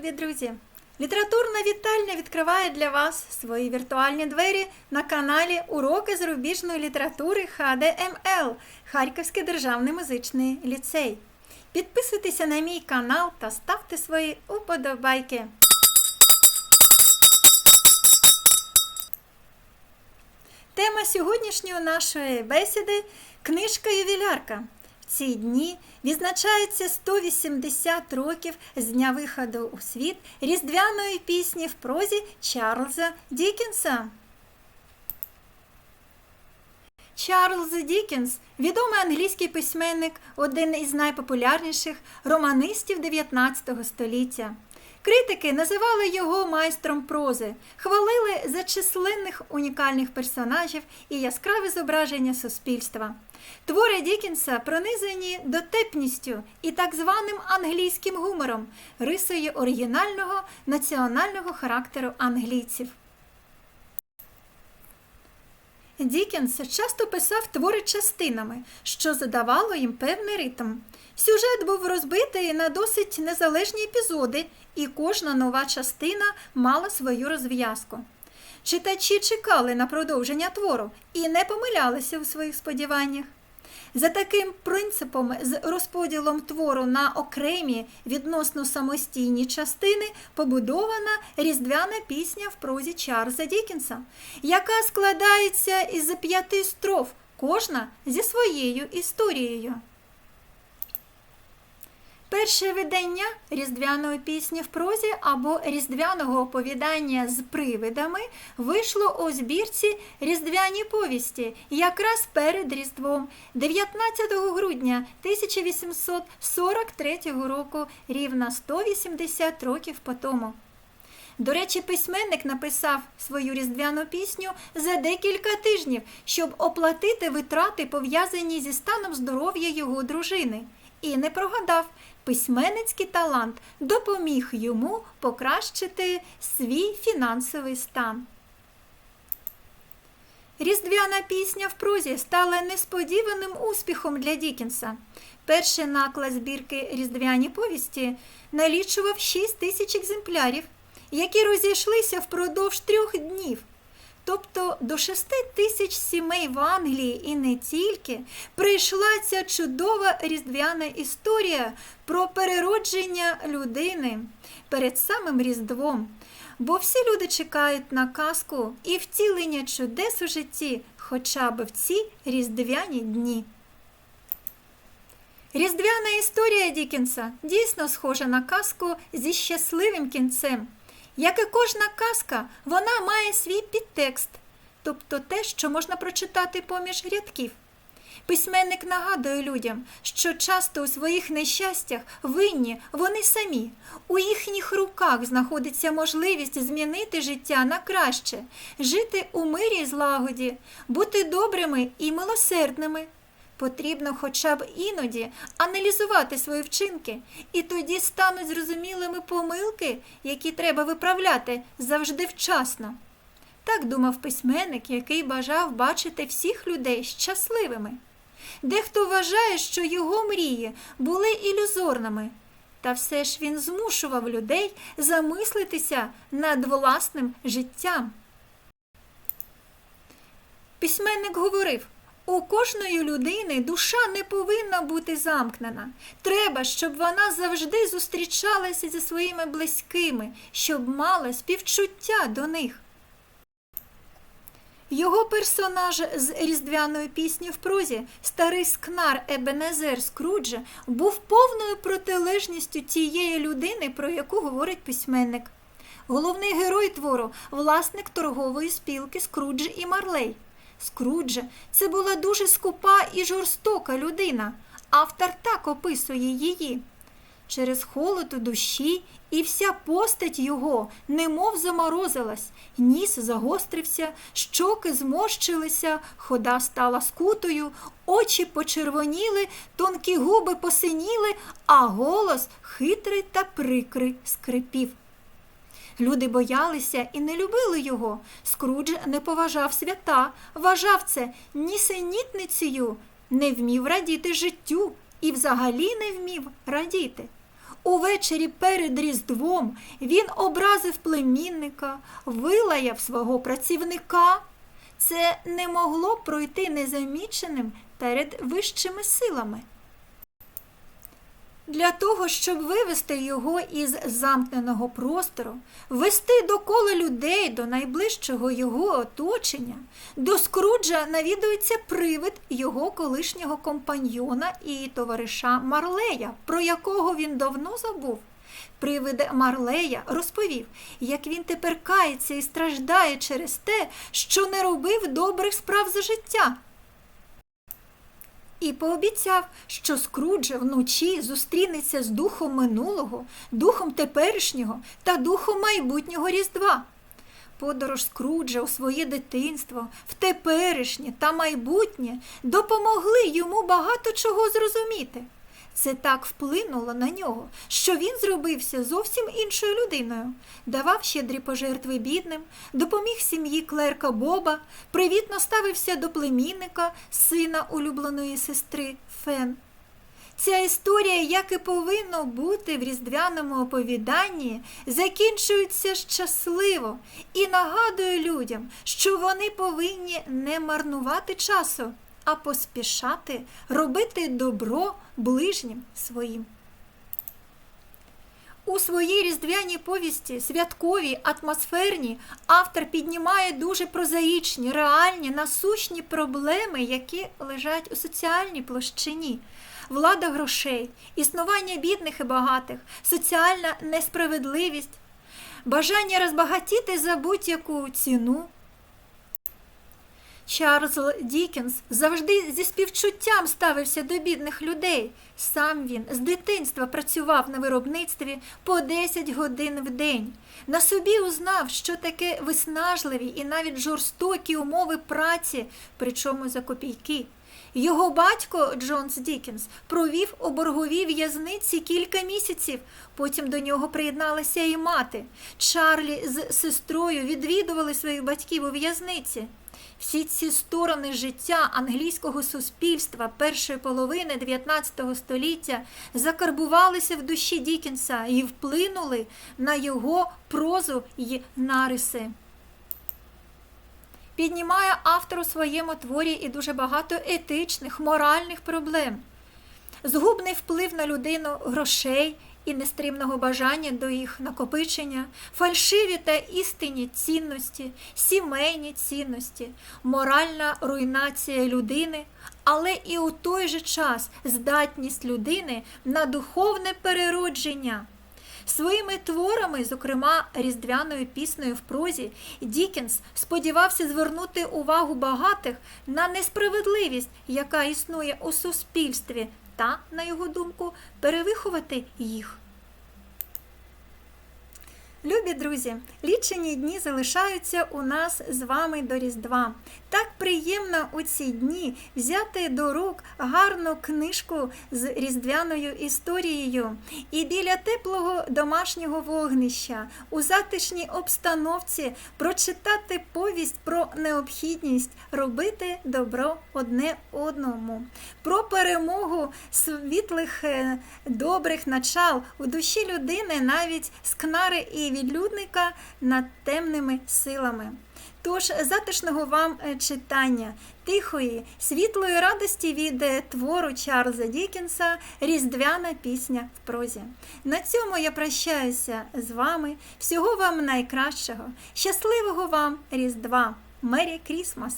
любі друзі! Літературна вітальня відкриває для вас свої віртуальні двері на каналі Уроки зарубіжної літератури ХДМЛ Харківський державний музичний ліцей. Підписуйтеся на мій канал та ставте свої уподобайки. Тема сьогоднішньої нашої бесіди книжка ювілярка. В ці дні відзначається 180 років з дня виходу у світ різдвяної пісні в прозі Чарльза Дікінса. Чарльз Дікінс відомий англійський письменник, один із найпопулярніших романистів 19 століття. Критики називали його майстром прози, хвалили за численних унікальних персонажів і яскраве зображення суспільства. Твори Дікінса пронизані дотепністю і так званим англійським гумором, рисою оригінального національного характеру англійців. Дікінс часто писав твори частинами, що задавало їм певний ритм. Сюжет був розбитий на досить незалежні епізоди, і кожна нова частина мала свою розв'язку. Читачі чекали на продовження твору і не помилялися у своїх сподіваннях. За таким принципом з розподілом твору на окремі відносно самостійні частини побудована різдвяна пісня в прозі Чарльза Дікінса, яка складається із п'яти строф, кожна зі своєю історією. Перше видання різдвяної пісні в прозі або різдвяного оповідання з привидами вийшло у збірці Різдвяні повісті якраз перед Різдвом 19 грудня 1843 року, рівно 180 років по тому. До речі, письменник написав свою різдвяну пісню за декілька тижнів, щоб оплатити витрати, пов'язані зі станом здоров'я його дружини. І не прогадав, письменницький талант допоміг йому покращити свій фінансовий стан. Різдвяна пісня в прозі стала несподіваним успіхом для Дікінса. Перший наклад збірки Різдвяні повісті налічував 6 тисяч екземплярів, які розійшлися впродовж трьох днів. Тобто до шести тисяч сімей в Англії і не тільки прийшла ця чудова різдвяна історія про переродження людини перед самим Різдвом. Бо всі люди чекають на казку і втілення чудес у житті хоча б в ці різдвяні дні. Різдвяна історія Дікенса дійсно схожа на казку зі щасливим кінцем. Як і кожна казка, вона має свій підтекст, тобто те, що можна прочитати поміж рядків. Письменник нагадує людям, що часто у своїх нещастях винні вони самі. У їхніх руках знаходиться можливість змінити життя на краще, жити у мирі і злагоді, бути добрими і милосердними. Потрібно хоча б іноді аналізувати свої вчинки, і тоді стануть зрозумілими помилки, які треба виправляти завжди вчасно. Так думав письменник, який бажав бачити всіх людей щасливими. Дехто вважає, що його мрії були ілюзорними, та все ж він змушував людей замислитися над власним життям. Письменник говорив. У кожної людини душа не повинна бути замкнена. Треба, щоб вона завжди зустрічалася зі своїми близькими, щоб мала співчуття до них. Його персонаж з різдвяної пісні в прозі, старий скнар Ебенезер Скруджа, був повною протилежністю тієї людини, про яку говорить письменник. Головний герой твору власник торгової спілки Скрудж і Марлей. Скруджа це була дуже скупа і жорстока людина. Автор так описує її. Через холод у душі і вся постать його немов заморозилась, ніс загострився, щоки зморщилися, хода стала скутою, очі почервоніли, тонкі губи посиніли, а голос хитрий та прикрий скрипів. Люди боялися і не любили його. Скрудж не поважав свята, вважав це нісенітницею, не вмів радіти життю і взагалі не вмів радіти. увечері перед Різдвом він образив племінника, вилаяв свого працівника. Це не могло пройти незаміченим перед вищими силами. Для того, щоб вивести його із замкненого простору, вести до кола людей до найближчого його оточення, до Скруджа навідується привид його колишнього компаньйона і товариша Марлея, про якого він давно забув. Привид Марлея розповів, як він тепер кається і страждає через те, що не робив добрих справ за життя. І пообіцяв, що Скрудже вночі зустрінеться з духом минулого, духом теперішнього та духом майбутнього Різдва. Подорож Скруджа у своє дитинство, в теперішнє та майбутнє допомогли йому багато чого зрозуміти. Це так вплинуло на нього, що він зробився зовсім іншою людиною, давав щедрі пожертви бідним, допоміг сім'ї клерка Боба, привітно ставився до племінника, сина улюбленої сестри Фен. Ця історія, як і повинно бути в різдвяному оповіданні, закінчується щасливо і нагадує людям, що вони повинні не марнувати часу, а поспішати робити добро ближнім своїм. У своїй різдвяній повісті, святковій, атмосферній, автор піднімає дуже прозаїчні, реальні, насущні проблеми, які лежать у соціальній площині. Влада грошей, існування бідних і багатих, соціальна несправедливість, бажання розбагатіти за будь-яку ціну. Чарльз Дікенс завжди зі співчуттям ставився до бідних людей. Сам він з дитинства працював на виробництві по 10 годин в день. На собі узнав, що таке виснажливі і навіть жорстокі умови праці, причому за копійки. Його батько Джонс Дікенс провів у борговій в'язниці кілька місяців. Потім до нього приєдналася і мати. Чарлі з сестрою відвідували своїх батьків у в'язниці. Всі ці сторони життя англійського суспільства першої половини 19 століття закарбувалися в душі Дікенса і вплинули на його прозу й нариси. Піднімає автор у своєму творі і дуже багато етичних, моральних проблем. Згубний вплив на людину грошей і нестримного бажання до їх накопичення, фальшиві та істинні цінності, сімейні цінності, моральна руйнація людини, але і у той же час здатність людини на духовне переродження. Своїми творами, зокрема різдвяною піснею в прозі, Дікенс сподівався звернути увагу багатих на несправедливість, яка існує у суспільстві, та, на його думку, перевиховати їх. Любі друзі, лічені дні залишаються у нас з вами до Різдва. Так приємно у ці дні взяти до рук гарну книжку з різдвяною історією і біля теплого домашнього вогнища у затишній обстановці прочитати повість про необхідність робити добро одне одному, про перемогу світлих е, добрих начал у душі людини навіть скнари і відлюдника над темними силами. Тож затишного вам е, читання, тихої, світлої радості від е, твору Чарльза Дікенса Різдвяна пісня в прозі. На цьому я прощаюся з вами. Всього вам найкращого, щасливого вам Різдва! Мері Крісмас!